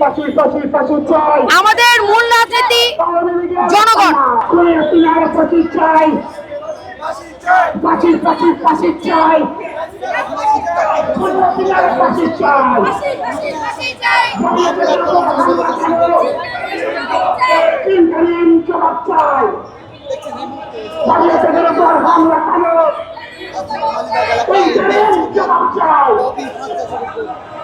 ফাঁসি ফাঁসি ফাঁসি চাই। আমাদের মূল রাজনীতি জনগণ। ফাঁসি চাই।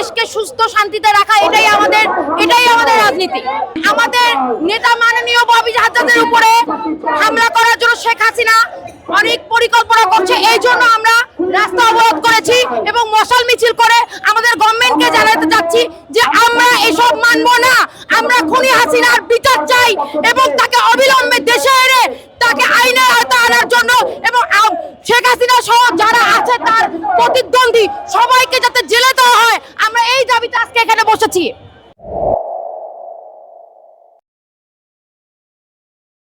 দেশকে সুস্থ শান্তিতে রাখা, এটাই আমাদের এটাই আমাদের রাজনীতি। আমাদের নেতা মাননীয় ববি হাজাদের উপরে হামলা করার জন্য শেখ হাসিনা অনেক পরিকল্পনা করছে, এই জন্য আমরা রাস্তা অবরোধ করেছি এবং মশাল মিছিল করে আমাদের গভর্নমেন্টকে জানাতে চাচ্ছি যে আমরা এসব মানব না, আমরা খুনি হাসিনার বিচার চাই এবং তাকে অবিলম্বে দেশে এনে তাকে আইনের আওতায় আনার জন্য এবং শেখ হাসিনা সহ যারা আছে তার প্রতিদ্বন্দ্বী। সবাইকে যাতে জেলে দেওয়া হয় আমরা এই দাবিতে আজকে এখানে বসেছি।